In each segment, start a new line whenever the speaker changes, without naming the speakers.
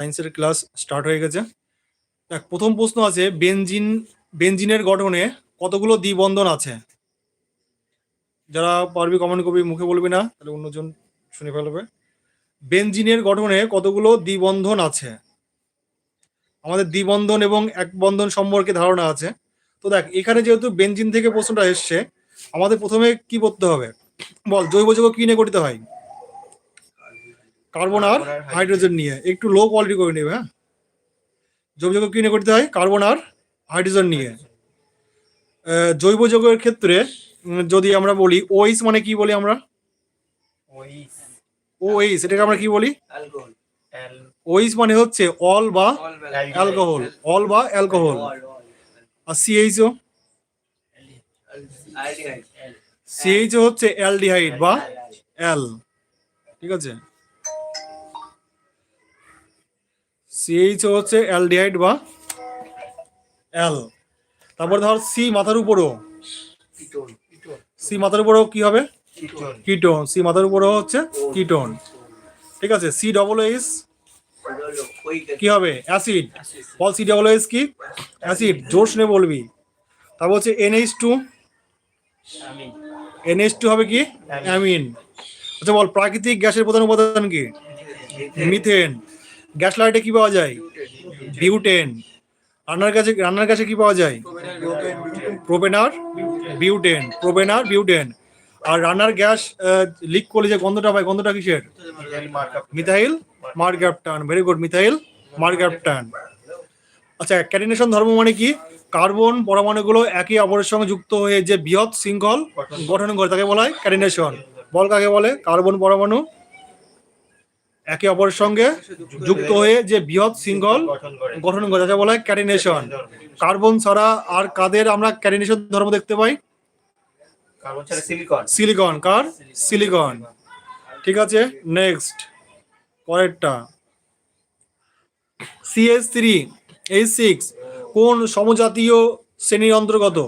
সায়েন্সের class start হয়ে গেছে। দেখ, প্রথম প্রশ্ন আছে, বেনজিন, বেনজিনের গঠনে কতগুলো দ্বিবন্ধন আছে? যারা পারবি কমেন্ট করবি, মুখে বলবি না, তাহলে অন্যজন শুনে ফেলবে। বেনজিনের গঠনে কতগুলো দ্বিবন্ধন আছে? আমাদের দ্বিবন্ধন এবং এক বন্ধন সম্পর্কে ধারণা আছে। তো দেখ, এখানে যেহেতু বেনজিন থেকে প্রশ্নটা এসছে, আমাদের প্রথমে কি করতে হবে? বল, জৈব যৌগ কি নিয়ে গঠিত হয়? কার্বন আর হাইড্রোজেন নিয়ে। একটু লো কোয়ালিটি করে নেবে হ্যাঁ? জৈব যৌগ কি নিয়ে গঠিত হয় কার্বন আর হাইড্রোজেন নিয়ে। জৈব যৌগের ক্ষেত্রে যদি আমরা বলি ওইস মানে কি বলি আমরা?
ওইস
এটাকে আমরা কি বলি? ওইস মানে হচ্ছে অল বা অ্যালকোহল অল বা অ্যালকোহল আর সিএইচও সিএইচও হচ্ছে অ্যালডিহাইড বা অ্যাল ঠিক আছে? সিএইচও হচ্ছে অ্যালডিহাইড বা অ্যাল তারপর ধর সি মাথার উপরও। সি মাথার উপরও কি হবে?
কিটোন
সি মাথার উপরও হচ্ছে কিটোন ঠিক আছে সি ডবল এস কি হবে? অ্যাসিড বল সি ডবল এস কি? অ্যাসিড জোর শুনে বলবি। তারপর হচ্ছে এনএইচ টু এনএইচ টু হবে কি? অ্যামিন আচ্ছা বল প্রাকৃতিক গ্যাসের প্রধান উপাদান কি? মিথেন গ্যাস লাইটে কি পাওয়া যায়? বিউটেন। রান্নার কাছে রান্নার কাছে কি পাওয়া যায়? প্রোপেনার? বিউটেন। প্রোপেনার, বিউটেন। আর রান্নার গ্যাস লিক করলে যে গন্ধটা পায়, গন্ধটা কিসের? Methyl? Mercaptan. Very good methyl, mercaptan. আচ্ছা ক্যারিনেশন ধর্ম মানে কি? কার্বন পরমাণুগুলো একে অপরের সঙ্গে যুক্ত হয়ে যে বৃহৎ শৃঙ্খল গঠন করে, তাকে বলা হয় ক্যারিনেশন। বল কাকে বলে? কার্বন পরমাণু। একে অপরের সঙ্গে যুক্ত হয়ে যে বৃহৎ শৃঙ্খল
গঠন করে
তাকে বলা হয় ক্যারিনেশন। কার্বন ছাড়া আর কাদের আমরা ক্যারিনেশন ধর্ম দেখতে পাই?
সিলিকন।
কার? সিলিকন। ঠিক আছে নেক্সট। পরেরটা। সিএস থ্রি এইচ সিক্স কোন সমজাতীয় শ্রেণির অন্তর্গত?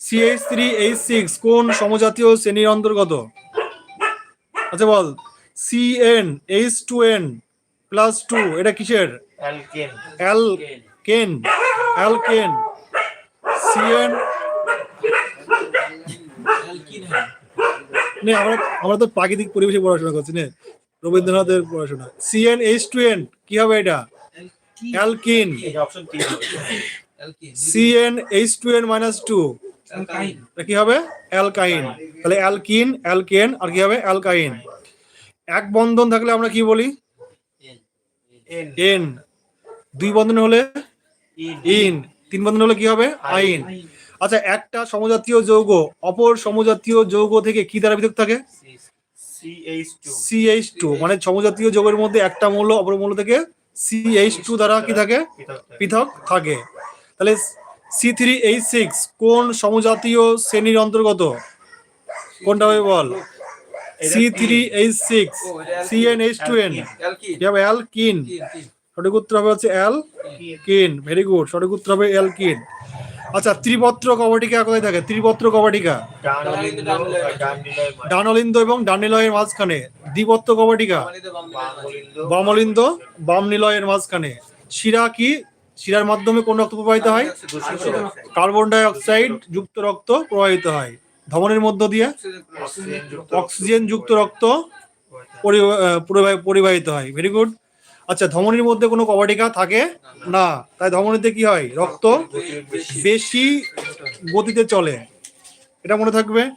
সিএইচ থ্রি এইচ সিক্স কোন সমজাতীয় শ্রেণির অন্তর্গত? আচ্ছা বল। CN H two N plus two এটা কিসের?
অ্যালকেন
অ্যাল কেন অ্যাল কেন সিএন নে আমরা আমরা তো প্রাকৃতিক পরিবেশে পড়াশোনা করছি নে। রবীন্দ্রনাথের পড়াশোনা। সিএন এইচ টু এন কি হবে এটা? অ্যালকিন
এই অপশন 3 হবে
CN H two N minus two কি হবে? অ্যালকাইন তাহলে অ্যালকিন অ্যালকেন আর কি হবে? অ্যালকাইন এক বন্ধন থাকলে আমরা কি বলি?
এন
দুই বন্ধন হলে
ইন
তিন বন্ধন হলে কি হবে? আইন। আচ্ছা একটা সমজাতীয় যৌগ অপর সমজাতীয় যৌগ থেকে কি দ্বারা পৃথক থাকে?
CH2
সিএইচ টু মানে সমজাতীয় যৌগের মধ্যে একটা মৌল অপর মৌল থেকে সিএইচ টু দ্বারা কি থাকে।
পৃথক থাকে।
তাহলে সি থ্রি এইচ সিক্স কোন সমজাতীয় শ্রেণির অন্তর্গত? কোনটা হবে বল? C three H six C N H two N. কি হবে? অ্যাল কিন। সঠিক উত্তর হবে হচ্ছে অ্যাল কিন। ভেরি গুড সঠিক উত্তর হবে অ্যাল কিন। আচ্ছা ত্রিপত্র কবাটিকা কোথায় থাকে? ত্রিপত্র কবাটিকা।
ডানলিন্দ
এবং ডানিলয়ের মাঝখানে। দ্বিপত্র কবাটিকা।
বামলিন্দ
বামলিন্দ বাম নিলয়ের মাঝখানে। শিরা কি? শিরার মাধ্যমে কোন রক্ত প্রবাহিত হয়? কার্বন ডাই অক্সাইড যুক্ত রক্ত প্রবাহিত হয়। ধমনের মধ্য দিয়ে
অক্সিজেন যুক্ত
রক্ত পরি- পরিবাহিত হয়। ভেরি গুড আচ্ছা ধমনির মধ্যে কোনো কবাটিকা থাকে? না। তাই ধমনিতে কি হয়? রক্ত বেশি গতিতে চলে। এটা মনে থাকবে।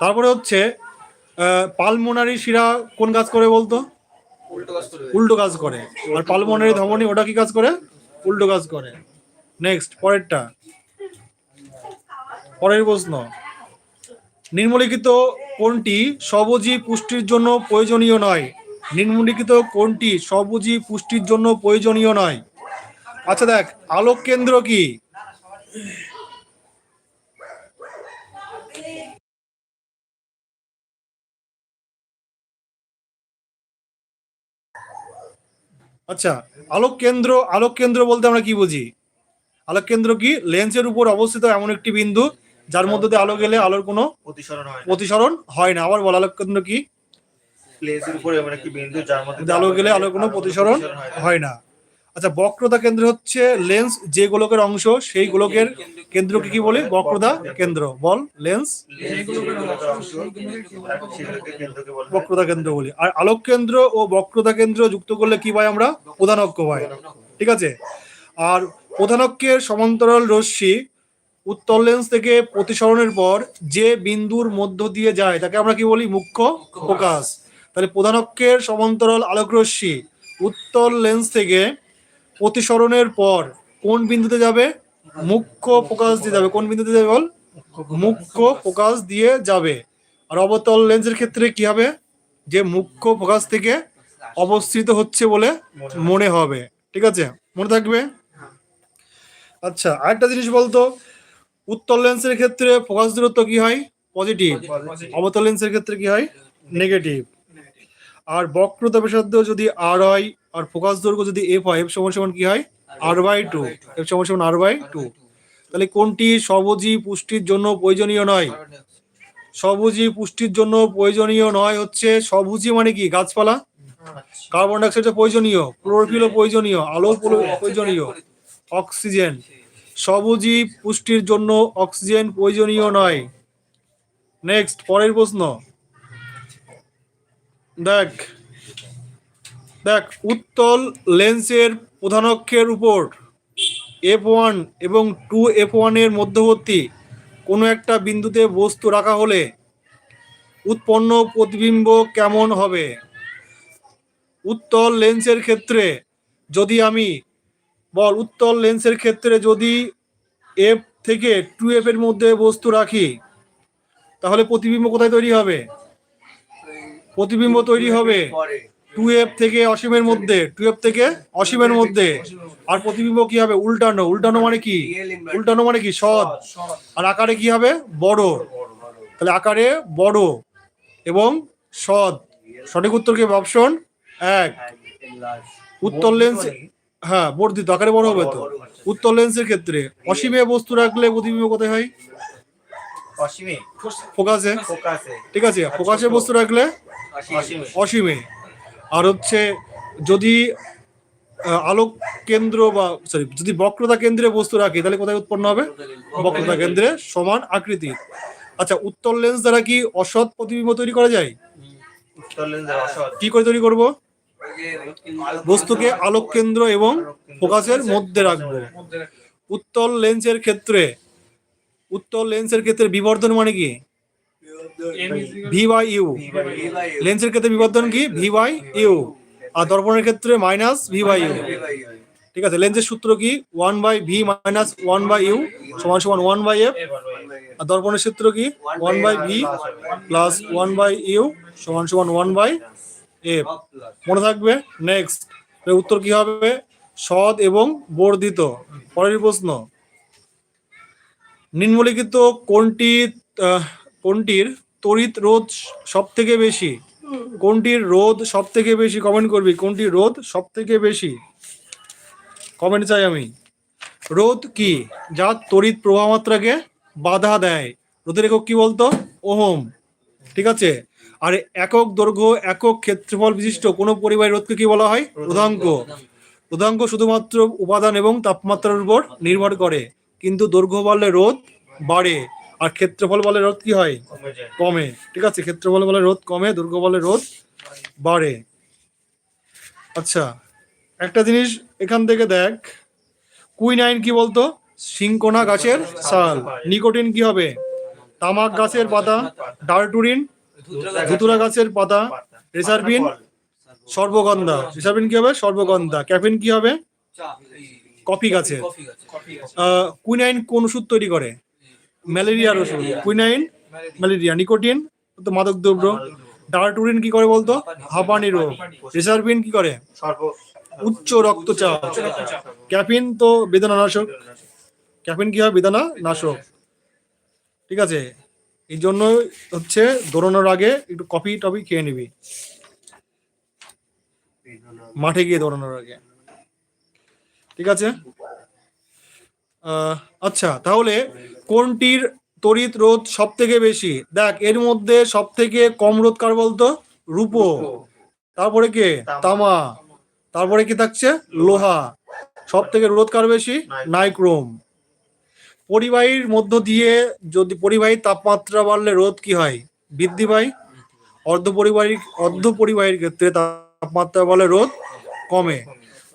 তারপরে হচ্ছে পালমোনারি শিরা কোন কাজ করে বলতো? উল্টো কাজ করে। আর পালমোনারি ধমনী ওটা কি কাজ করে? উল্টো কাজ করে। নেক্সট পরেরটা। পরের প্রশ্ন। নিম্নলিখিত কোনটি সবুজি পুষ্টির জন্য প্রয়োজনীয় নয়? নিম্নলিখিত কোনটি সবুজি পুষ্টির জন্য প্রয়োজনীয় নয়? আচ্ছা দেখ, আলোক কেন্দ্র কি? আচ্ছা আলোক কেন্দ্র আলোক কেন্দ্র বলতে আমরা কি বুঝি? আলোক কেন্দ্র কি? লেন্সের উপর অবস্থিত এমন একটি বিন্দু যার মধ্যে দিয়ে আলো গেলে আলোর কোনো
প্রতিসরণ হয় না।
প্রতিসরণ হয় না। আবার বল কেন্দ্র কি?
প্লেসের উপরে মানে কি বিন্দু যার মধ্যে
আলো গেলে আলোর কোনো প্রতিসরণ হয় না। আচ্ছা বক্রতা কেন্দ্র হচ্ছে লেন্স যে গোলকের অংশ সেই গোলকের কেন্দ্রকে কি বলে? বক্রতা কেন্দ্র। বল লেন্স বক্রতা কেন্দ্র বলি। আর আলোক কেন্দ্র ও বক্রতা কেন্দ্র যুক্ত করলে কি পাই আমরা? প্রধানক্ষ পাই। ঠিক আছে? আর প্রধানক্ষের সমান্তরাল রশ্মি উত্তর লেন্স থেকে প্রতিসরণের পর যে বিন্দুর মধ্য দিয়ে যায়, তাকে আমরা কি বলি? মুখ্য ফোকাস। তাহলে প্রধানক্ষের সমান্তরাল আলোক রশ্মি উত্তর লেন্স থেকে প্রতিসরণের পর কোন বিন্দুতে যাবে? মুখ্য ফোকাস দিয়ে যাবে। কোন বিন্দুতে যাবে বল? মুখ্য ফোকাস দিয়ে যাবে। আর অবতল লেন্সের ক্ষেত্রে কি হবে? যে মুখ্য ফোকাস থেকে অবস্থিত হচ্ছে বলে মনে হবে। ঠিক আছে? মনে থাকবে? আচ্ছা আরেকটা জিনিস বলতো উত্তর লেন্সের ক্ষেত্রে ফোকাস দূরত্ব কি হয়? পজিটিভ অবতল লেন্সের ক্ষেত্রে কি হয়? নেগেটিভ আর বক্রতা ব্যাসার্ধ যদি আর হয় আর ফোকাস দৈর্ঘ্য যদি এফ হয় এফ সমান সমান কি হয়? আর বাই টু এফ সমান সমান আর বাই টু তাহলে কোনটি সবজি পুষ্টির জন্য প্রয়োজনীয় নয়? সবুজি পুষ্টির জন্য প্রয়োজনীয় নয় হচ্ছে সবুজি মানে কি? গাছপালা? কার্বন ডাইঅক্সাইড প্রয়োজনীয় ক্লোরোফিলও প্রয়োজনীয় আলো প্রয়োজনীয় অক্সিজেন সবুজি পুষ্টির জন্য অক্সিজেন প্রয়োজনীয় নয়। নেক্সট পরের প্রশ্ন। দেখ দেখ, উত্তল লেন্সের প্রধানক্ষের উপর এফ ওয়ান এবং টু এফ ওয়ানের মধ্যবর্তী কোনো একটা বিন্দুতে বস্তু রাখা হলে উৎপন্ন প্রতিবিম্ব কেমন হবে? উত্তল লেন্সের ক্ষেত্রে যদি আমি বল উত্তল লেন্সের ক্ষেত্রে যদি এফ থেকে টু এফ এর মধ্যে বস্তু রাখি, তাহলে প্রতিবিম্ব কোথায় তৈরি হবে? প্রতিবিম্ব তৈরি হবে টু এফ থেকে অসীমের মধ্যে টু এফ থেকে অসীমের মধ্যে। আর প্রতিবিম্ব কি হবে? উল্টানো। উল্টানো মানে কি? উল্টানো মানে কি? সৎ আর আকারে কি হবে? বড়। তাহলে আকারে বড় এবং সৎ সঠিক উত্তর কি অপশন এক। উত্তর লেন্স হ্যাঁ বর্ধিত আকারে বড় হবে তো? উত্তর লেন্সের ক্ষেত্রে অসীমে বস্তু রাখলে প্রতিবিম্ব কোথায় হয়?
অসীমে।
ফোকাসে? ঠিক আছে ফোকাসে বস্তু রাখলে
অসীমে।
আর হচ্ছে যদি আলোক কেন্দ্র বা সরি যদি বক্রতা কেন্দ্রে বস্তু রাখি তাহলে কোথায় উৎপন্ন হবে? বক্রতা কেন্দ্রে সমান আকৃতি। আচ্ছা উত্তর লেন্স দ্বারা কি অসৎ প্রতিবিম্ব তৈরি করা যায়? কি করে তৈরি করব? বস্তুকে আলোক কেন্দ্র এবং ফোকাসের মধ্যে রাখব। উত্তল লেন্সের ক্ষেত্রে, উত্তল লেন্সের ক্ষেত্রে বিবর্ধন মানে কি? V by U. লেন্সের ক্ষেত্রে বিবর্ধন কি? V by U. আর দর্পণের ক্ষেত্রে মাইনাস ভি বাই ইউ। ঠিক আছে, লেন্সের সূত্র কি? One by V minus one by U সমান সমান ওয়ান বাই এফ। আর দর্পণের সূত্র কি? One by V plus one by U সমান সমান ওয়ান বাই এফ মনে থাকবে। নেক্সট উত্তর কি হবে? সৎ এবং বর্ধিত। পরের প্রশ্ন। নিম্নলিখিত কোনটি কোনটির তড়িৎ রোধ সব থেকে বেশি? কোনটির রোধ সব থেকে বেশি? কমেন্ট করবি। কোনটির রোধ সব থেকে বেশি? কমেন্ট চাই আমি। রোধ কি? যা তড়িৎ প্রবাহ মাত্রাকে বাধা দেয়। রোধের একক কি বলতো? ওহম। ঠিক আছে? আর একক দৈর্ঘ্য একক ক্ষেত্রফল বিশিষ্ট কোনো পরিবারের রোধকে কি বলা হয়? রোধাঙ্ক। রোধাঙ্ক। শুধুমাত্র উপাদান এবং তাপমাত্রার উপর নির্ভর করে কিন্তু দৈর্ঘ্য বাড়লে রোধ বাড়ে। আর ক্ষেত্রফল বলে রোধ কি হয়?
কমে
ঠিক আছে ক্ষেত্রফল বলে রোধ কমে দৈর্ঘ্য বলে রোধ বাড়ে। আচ্ছা একটা জিনিস এখান থেকে দেখ। কুইনাইন কি বলতো? সিংকোনা গাছের ছাল নিকোটিন কি হবে? তামাক গাছের পাতা। ডারটুরিন ধুতুরা গাছের পাতা রেসারবিন সর্বগন্ধা। রেসারবিন কি হবে? সর্বগন্ধা। ক্যাফিন কি হবে? কফি গাছের। কুইনাইন কোন ওষুধ তৈরি করে? ম্যালেরিয়ার ওষুধ। Quinine malaria. নিকোটিন তো মাদক দ্রব্য ডারটুরিন কি করে বলতো? হাঁপানি। রোগ। রিসার্ভিন কি করে? উচ্চ রক্তচাপ। ক্যাফিন তো বেদনা নাশক ক্যাফিন কি হয়? বেদনা নাশক ঠিক আছে? এই জন্য হচ্ছে দৌড়ানোর আগে একটু কফি টফি খেয়ে নিবি। মাঠে গিয়ে দৌড়ানোর আগে। ঠিক আছে? আচ্ছা তাহলে কোনটির তড়িৎ রোধ সব থেকে বেশি? দেখ, এর মধ্যে সব থেকে কম রোধ কার বলতো? রূপো। তারপরে কে?
তামা।
তামা তারপরে কি থাকছে? লোহা। সব থেকে রোধ কার বেশি? নাইক্রোম। পরিবাহীর মধ্য দিয়ে যদি পরিবাহী তাপমাত্রা বাড়লে রোধ কি হয়? বৃদ্ধি পায়। অর্ধ পরিবাহী অর্ধ পরিবাহীর ক্ষেত্রে তাপমাত্রা বাড়লে রোধ কমে।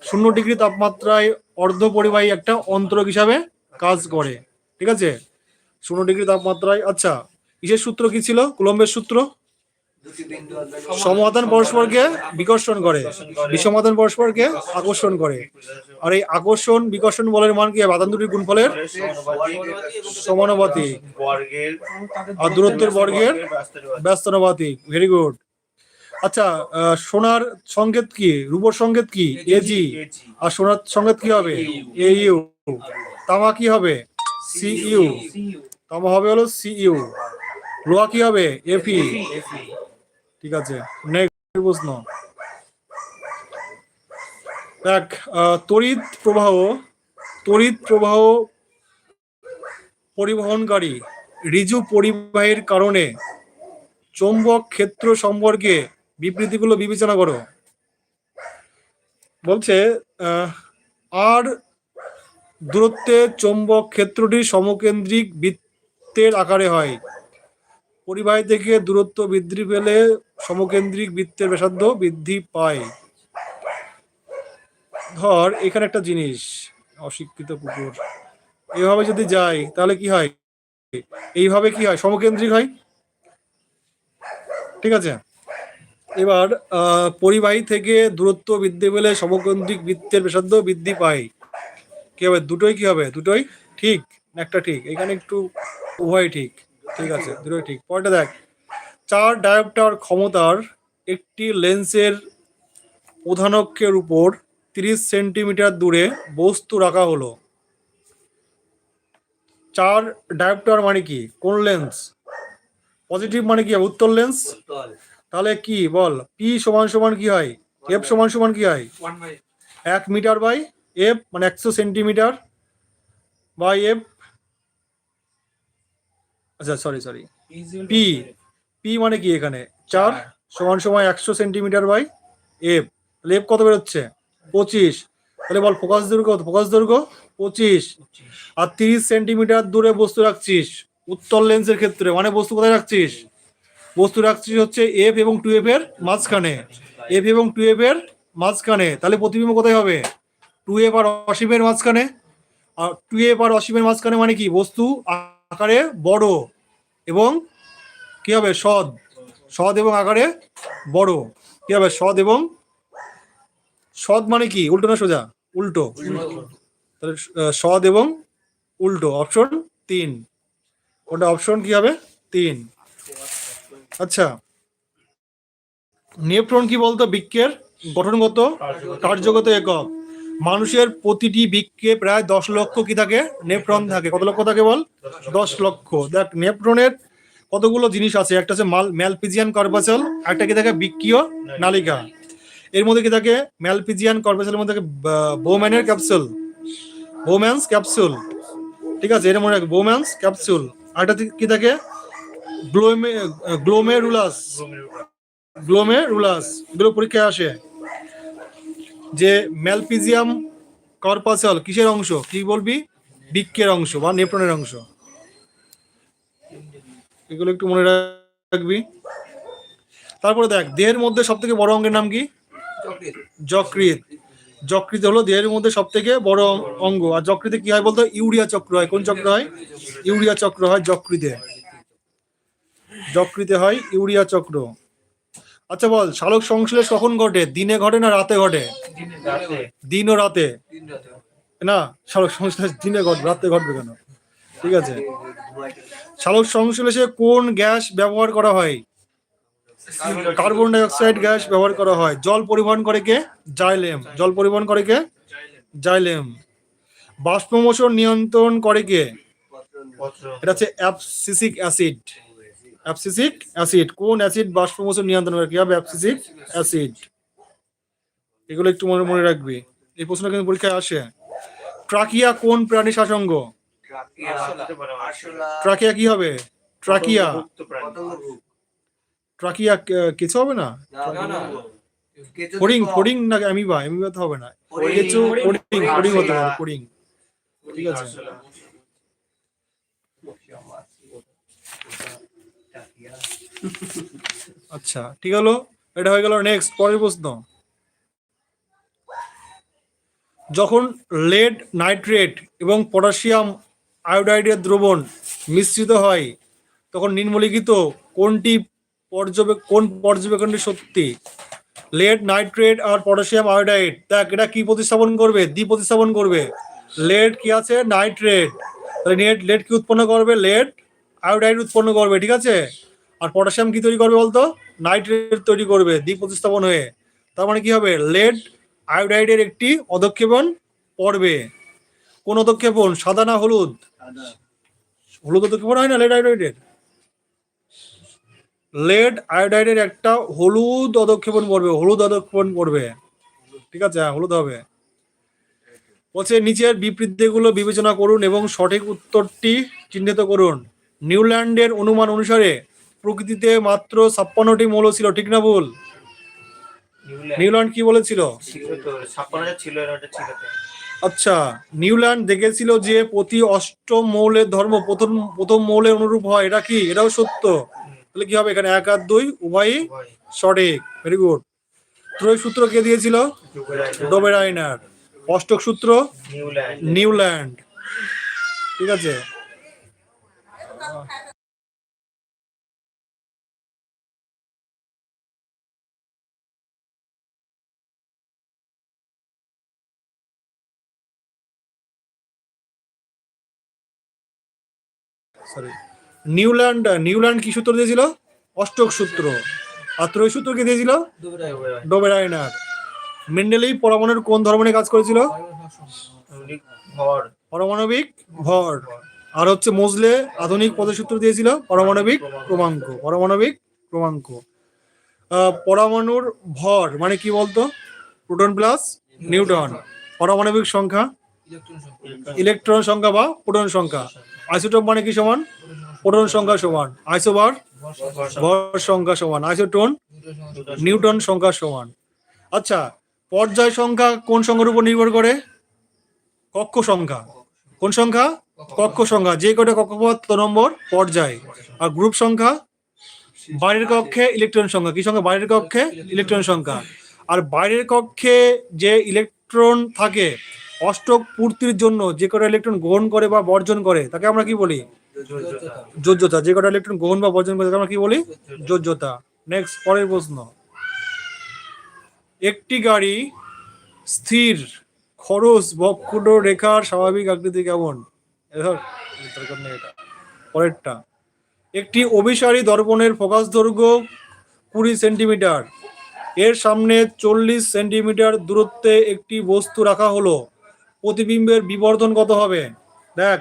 শূন্য ডিগ্রি তাপমাত্রায় অর্ধ পরিবাহী একটা অন্তরক হিসাবে কাজ করে। ঠিক আছে? শূন্য ডিগ্রি তাপমাত্রায় আচ্ছা কিসের সূত্র কি ছিল? কুলম্বের সূত্র? সমাধান পরস্পরকে বিকর্ষণ করে। বিষমাধান পরস্পরকে আকর্ষণ করে। আর এই আকর্ষণ বিকর্ষণ বলের মান কি? বাদান দুটির গুণফলের সমানুপাতিক। আর দূরত্বের বর্গের ব্যস্তানুপাতিক। ভেরি গুড আচ্ছা সোনার সংকেত কি? রূপর সংকেত কি? এজি আর সোনার সংকেত কি হবে? এ ইউ তামা কি হবে? সি ইউ তামা হবে হলো সি ইউ লোহা কি হবে? এফ ই ঠিক আছে। প্রশ্ন। দেখ তড়িৎ প্রবাহ তড়িৎ প্রবাহ পরিবহনকারী ঋজু পরিবাহের কারণে চৌম্বক ক্ষেত্র সম্পর্কে বিবৃতিগুলো বিবেচনা করো। বলছে আর দূরত্বে চৌম্বক ক্ষেত্রটি সমকেন্দ্রিক বৃত্তের আকারে হয়। পরিবাহী থেকে দূরত্ব বৃদ্ধি পেলে সমকেন্দ্রিক বৃত্তের ব্যাসার্ধ বৃদ্ধি পায়। ধর, এখানে একটা জিনিস, অশিক্ষিত কুকুর এভাবে যদি যাই, তাহলে কি হয়? এইভাবে কি হয়? সমকেন্দ্রিক হয়? ঠিক আছে? এবার পরিবাহী থেকে দূরত্ব বৃদ্ধি পেলে সমকেন্দ্রিক বৃত্তের ব্যাসার্ধ বৃদ্ধি পায়। কি হবে? দুটোই কি হবে? দুটোই ঠিক? একটা ঠিক? এখানে একটু উভয় ঠিক। ঠিক আছে, দুটোই ঠিক। পরেরটা দেখ। চার ডায়োপ্টার ক্ষমতার একটি লেন্সের প্রধানক্ষের উপর তিরিশ সেন্টিমিটার দূরে বস্তু রাখা হলো। চার ডায়োপ্টার মানে কি? কোন লেন্স? পজিটিভ মানে কি? উত্তর লেন্স? তাহলে কি? বল। পি সমান সমান কি হয়? এফ সমান সমান কি হয়? এক মিটার বাই এফ মানে একশো সেন্টিমিটার বাই এফ আচ্ছা সরি সরি পি পি মানে কি এখানে? চার সমান সমান একশো সেন্টিমিটার বাই এফ তাহলে এফ কত বেরোচ্ছে? পঁচিশ। তাহলে বল ফোকাস দৈর্ঘ্য? ফোকাস দৈর্ঘ্য পঁচিশ। আর তিরিশ সেন্টিমিটার দূরে বস্তু রাখছিস। উত্তর লেন্সের ক্ষেত্রে। মানে বস্তু কোথায় রাখছিস? বস্তু রাখছিস হচ্ছে এফ এবং টু এফ এর মাঝখানে। এফ এবং টু এফ এর মাঝখানে। তাহলে প্রতিবিম্ব কোথায় হবে? টু এফ আর অসীমের মাঝখানে। আর টু এফ আর অসীমের মাঝখানে মানে কি? বস্তু আকারে বড় এবং কি হবে? সদ। সদ এবং আকারে বড়। কি হবে? সদ এবং সদ মানে কি? উল্টো না সোজা? উল্টো। তাহলে সদ এবং উল্টো। অপশন তিন। ওটা অপশন কি হবে? তিন। আচ্ছা। নেফ্রন কি বলতো? বৃক্কের গঠনগত কার্যগত একক। মানুষের প্রতিটি বৃক্কে প্রায় দশ লক্ষ কি থাকে? নেফ্রন থাকে। কত লক্ষ থাকে বল? দশ লক্ষ। দেখ নেফ্রনের কতগুলো জিনিস আছে? একটা আছে মাল ম্যালপিজিয়ান কর্পাসেল একটা কি থাকে? বৃক্কীয় নালিকা। এর মধ্যে কি থাকে? ম্যালপিজিয়ান কর্পাসেলের মধ্যে থাকে বোম্যানের ক্যাপসুল। Bowman's capsule. ঠিক আছে এর মনে রাখবে। Bowman's capsule. আরেকটা কি- থাকে? গ্লোমে, গ্লোমেরুলাস। গ্লোমেরুলাস। এগুলো পরীক্ষায় আসে। যে ম্যালপিজিয়াম কর্পাসল কিসের অংশ? কি বলবি? বৃক্কের অংশ বা নেপ্রনের অংশ। এগুলো একটু মনে রাখবি। তারপরে দেখ দেহের মধ্যে সব থেকে বড় অঙ্গের নাম কি? যকৃত যকৃত হলো দেহের মধ্যে সব থেকে বড় অঙ্গ। আর যকৃতে কি হয় বলতো? ইউরিয়া চক্র হয়। কোন চক্র হয়? ইউরিয়া চক্র হয় যকৃতে। যকৃতে হয় ইউরিয়া চক্র। আচ্ছা বল শালক সংশ্লেষ কখন ঘটে? দিনে ঘটে না রাতে ঘটে? দিন ও রাতে। না শালক সংশ্লেষ দিনে ঘটবে রাতে ঘটবে কেন? ঠিক আছে। শালক সংশ্লেষে কোন গ্যাস ব্যবহার করা হয়? কার্বন ডাই অক্সাইড গ্যাস ব্যবহার করা হয়। জল পরিবহন করে কে? জাইলেম। জল পরিবহন করে কে? জাইলেম। বাষ্পমোচন নিয়ন্ত্রণ করে কে? এটা হচ্ছে অ্যাবসিসিক অ্যাসিড। Abscisic acid. কোন অ্যাসিড বাষ্পমোচন নিয়ন্ত্রণ করে কি? হবে অ্যাবসিসিক অ্যাসিড। এগুলো একটু মনে মনে রাখবি। এই প্রশ্ন কিন্তু পরীক্ষায় আসে। ট্রাকিয়া কোন প্রাণী শাসঙ্গ। ট্রাকিয়া কি হবে? ট্রাকিয়া? ট্রাকিয়া কে- কেঁচো হবে না? ফড়িং ফড়িং না। অ্যামিবা অ্যামিবা তো হবে না। কেঁচো
ফড়িং,
ফড়িং হতে পারে
আরশোলা।
ফড়িং ঠিক আছে। আচ্ছা ঠিক হলো। এটা হয়ে গেল নেক্সট পরের প্রশ্ন। যখন লেড নাইট্রেট এবং পটাশিয়াম আয়োডাইডের দ্রবণ মিশ্রিত হয়, তখন নিম্নলিখিত কোনটি পর্যবে, কোন পর্যবেক্ষণটি সত্যি? লেড, নাইট্রেট আর পটাশিয়াম আয়োডাইড, দেখ, এটা কি প্রতিস্থাপন করবে? দ্বি প্রতিস্থাপন করবে। লেড কি আছে? নাইট্রেট। তাহলে নেট লেড কি উৎপন্ন করবে? লেড আয়োডাইড উৎপন্ন করবে, ঠিক আছে? আর পটাশিয়াম কি তৈরি করবে বলতো? নাইট্রেট তৈরি করবে দ্বি প্রতিস্থাপন হয়ে। তার মানে কি হবে? লেড আয়োডাইডের একটি অধক্ষেপণ পড়বে। কোন অধক্ষেপণ? সাদা না হলুদ? হলুদ অধক্ষেপণ হয় না? লেড আয়োডাইডের লেড আয়োডাইডের একটা হলুদ অধক্ষেপণ পড়বে হলুদ অধক্ষেপণ পড়বে ঠিক আছে হলুদ হবে। বলছে নিচের বিবৃতিগুলো বিবেচনা করুন এবং সঠিক উত্তরটি চিহ্নিত করুন। নিউল্যান্ডের অনুমান অনুসারে প্রকৃতিতে মাত্র ছাপ্পান্নটি মৌল ছিল ঠিক না ভুল?
নিউল্যান্ড।
কি বলেছিল?
ছিল তো ছিল ছিল তো।
আচ্ছা নিউল্যান্ড দেখেছিল যে প্রতি অষ্টম মৌলের ধর্ম প্রথম প্রথম মৌলের অনুরূপ হয়। এটা কি? এটাও সত্য? তাহলে কি হবে? এখানে এক আর দুই উভয়ই
ভয়।
সঠিক। ভেরি গুড ত্রয় সূত্র কে দিয়েছিল? ডোবেরাইনার। অষ্টক সূত্র?
নিউল্যান্ড।
ঠিক আছে? সরি নিউল্যান্ড নিউল্যান্ড কি সূত্র দিয়েছিল? অষ্টক সূত্র। আর ত্রয় সূত্র কে দিয়েছিল? ডোবেরাইনার মেন্ডেলেই পরমাণুর কোন ধর্ম নিয়ে কাজ করেছিল? পারমাণবিক ভর। আর হচ্ছে মোজলে আধুনিক পদসূত্র দিয়েছিল পারমাণবিক ক্রমাঙ্ক। পারমাণবিক ক্রমাঙ্ক। পরমাণুর ভর মানে কি বলতো? প্রোটন প্লাস নিউটন পারমাণবিক সংখ্যা। ইলেকট্রন সংখ্যা বা প্রোটন সংখ্যা। আইসোটোপ মানে কি সমান? প্রোটন সংখ্যা সমান। আইসোবার? ভর সংখ্যা সমান। আইসোটোন? নিউটন সংখ্যা সমান। আচ্ছা পর্যায় সংখ্যা কোন সংখ্যার উপর নির্ভর করে? কক্ষ সংখ্যা। কোন সংখ্যা? কক্ষ সংখ্যা। যে কটা কক্ষপথ? তত নম্বর, পর্যায়। আর গ্রুপ সংখ্যা? বাইরের কক্ষে ইলেকট্রন সংখ্যা। কি সংখ্যা? বাইরের কক্ষে ইলেকট্রন সংখ্যা। আর বাইরের কক্ষে যে ইলেকট্রন থাকে অষ্টক পূর্তির জন্য যে কটা ইলেকট্রন গ্রহণ করে বা বর্জন করে, তাকে আমরা কি বলি?
যোজ্যতা।
যে কটা ইলেকট্রন গ্রহণ বা বর্জন করে, তাকে আমরা কি বলি? যোজ্যতা। নেক্সট পরের প্রশ্ন। একটি গাড়ি স্থির খরচ বক্র রেখার স্বাভাবিক আকৃতি কেমন। পরেরটা। একটি অভিসারী দর্পণের ফোকাস দৈর্ঘ্য কুড়ি সেন্টিমিটার। এর সামনে চল্লিশ সেন্টিমিটার দূরত্বে একটি বস্তু রাখা হলো। প্রতিবিম্বের বিবর্ধন কত হবে। দেখ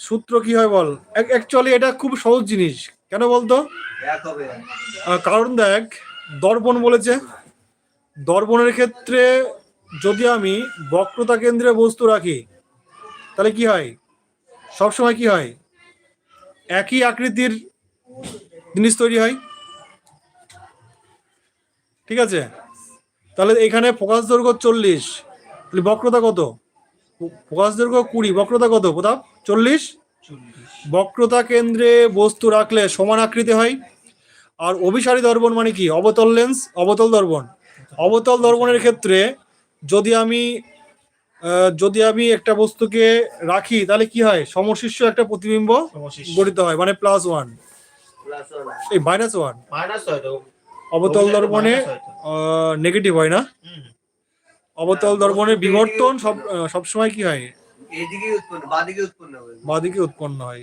সূত্র কি হয় বল? অ্যাকচুয়ালি এটা খুব সহজ জিনিস। কেন বলতো? কারণ দেখ দর্পণ বলেছে। দর্পণের ক্ষেত্রে যদি আমি বক্রতা কেন্দ্রে বস্তু রাখি তাহলে কি হয়? সবসময় কি হয়? একই আকৃতির জিনিস তৈরি হয়। ঠিক আছে? তাহলে এখানে ফোকাস দৈর্ঘ্য চল্লিশ। তাহলে বক্রতা কত? ফোকাস দৈর্ঘ্য কুড়ি বক্রতা কত? প্রতাপ? চল্লিশ? বক্রতা কেন্দ্রে বস্তু রাখলে সমান আকৃতি হয়। আর অভিসারী দর্পণ মানে কি? অবতল লেন্স অবতল দর্পণ। অবতল দর্পণের ক্ষেত্রে যদি আমি যদি আমি একটা বস্তুকে রাখি তাহলে কি হয়? সমশিষ্য একটা প্রতিবিম্ব গঠিত হয় মানে প্লাস ওয়ান এই মাইনাস ওয়ান অবতল দর্পণে নেগেটিভ হয় না। অবতল দর্পণের বিবর্তন সব সবসময় কি হয়?
এইদিকে উৎপন্ন বাদিকে উৎপন্ন হবে
বাদিকে উৎপন্ন হয়।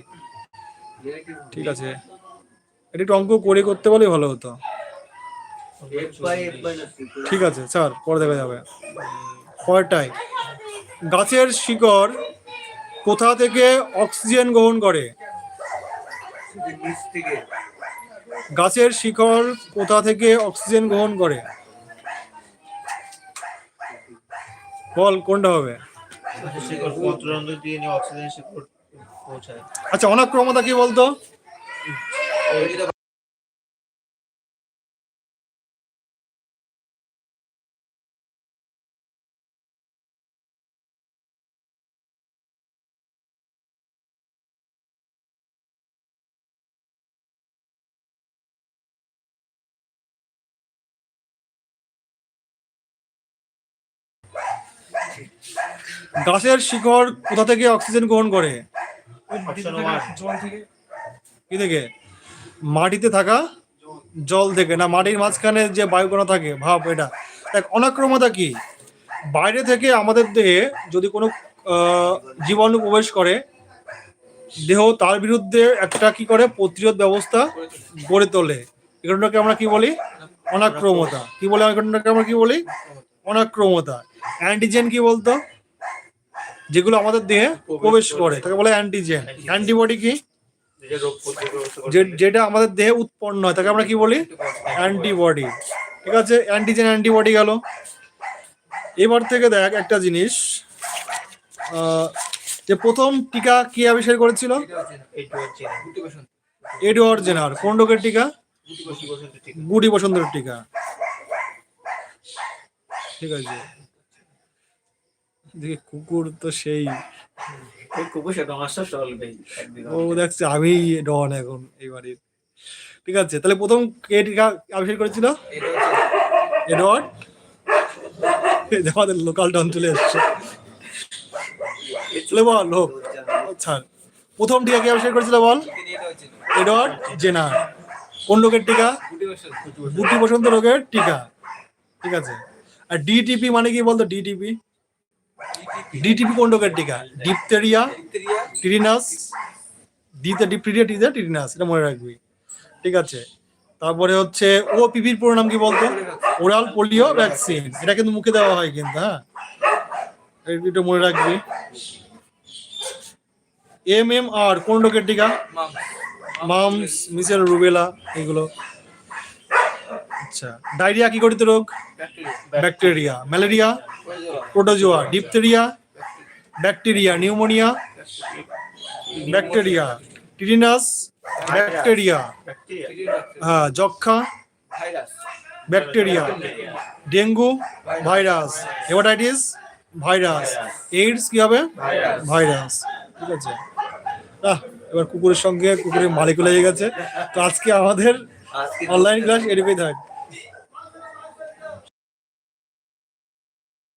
ঠিক আছে। এটা একটু অঙ্ক করে করতে বলে ভালো হতো। ঠিক আছে স্যার পরে দেখা যাবে। পরেরটাই গাছের শিকড় কোথা থেকে অক্সিজেন গ্রহণ করে? গাছের শিকড় কোথা থেকে অক্সিজেন গ্রহণ করে? বল কোনটা হবে? আচ্ছা অনাক্রমতা কি বলতো? গাছের শিকড় কোথা থেকে অক্সিজেন গ্রহণ করে? কি থেকে? মাটিতে থাকা জল থেকে। না মাটির মাঝখানে যে বায়ুকণা থাকে ভাব এটা। দেখ অনাক্রমতা কি? বাইরে থেকে আমাদের দেহে যদি কোনো জীবাণু প্রবেশ করে দেহ তার বিরুদ্ধে একটা কি করে? প্রতিরোধ ব্যবস্থা গড়ে তোলে। এই ঘটনাকে আমরা কি বলি? অনাক্রমতা। কি বলে? এই আমরা কি বলি? অনাক্রমতা। অ্যান্টিজেন কি বলতো? যেগুলো আমাদের দেহে প্রবেশ করে। তাকে বলে অ্যান্টিজেন অ্যান্টিবডি কি? যেটা আমাদের দেহে উৎপন্ন হয় তাকে আমরা কি বলি? অ্যান্টিবডি ঠিক আছে? অ্যান্টিজেন অ্যান্টিবডি গেল। এবার থেকে দেখ একটা জিনিস। আহ, যে প্রথম টিকা কি আবিষ্কার করেছিল? এডওয়ার্ড জেনার কোন রোগের টিকা।
গুটি
বসন্তের টিকা। ঠিক আছে। কুকুর তো সেই।
কুকুর সাথে আমার চলবেই
ও দেখছে আমি ডন এখন এই বাড়ির। ঠিক আছে তাহলে প্রথম কে টিকা আবিষ্কার করেছিল? এডওয়ার্ড? আমাদের লোকাল ডন চলে এসছে। বল লোক। আচ্ছা প্রথম টিকা কে আবিষ্কার করেছিল বল? Edward Jenner. কোন রোগের টিকা?
গুটি
বুটি বসন্ত রোগের টিকা। ঠিক আছে। আর ডিটিপি মানে কি বলতো? ডিটিপি ডিটিপি কোন রোগের টিকা ডিপথেরিয়া টিরিনাস ডিতে ডিপথেরিয়া টিতে টিরিনাস এটা মনে রাখবি। ঠিক আছে? তারপরে হচ্ছে ও পিপির পুরো নাম কি বলতো? ওরাল পোলিও ভ্যাকসিন এটা কিন্তু মুখে দেওয়া হয় কিন্তু হ্যাঁ? এটা মনে রাখবি। এম এম আর কোন রোগের টিকা মামস মিসেল রুবেলা এগুলো। আচ্ছা ডায়রিয়া কি গঠিত রোগ?
Bacteria.
Malaria protozoa diphtheria bacteria pneumonia bacteria টিরিনাস bacteria হ্যাঁ যক্ষা bacteria dengue virus hepatitis virus AIDS কি হবে? ভাইরাস ঠিক আছে। এবার কুকুরের সঙ্গে কুকুরের মালিক লেগে গেছে। তো আজকে আমাদের অনলাইন ক্লাস এরকমই থাক।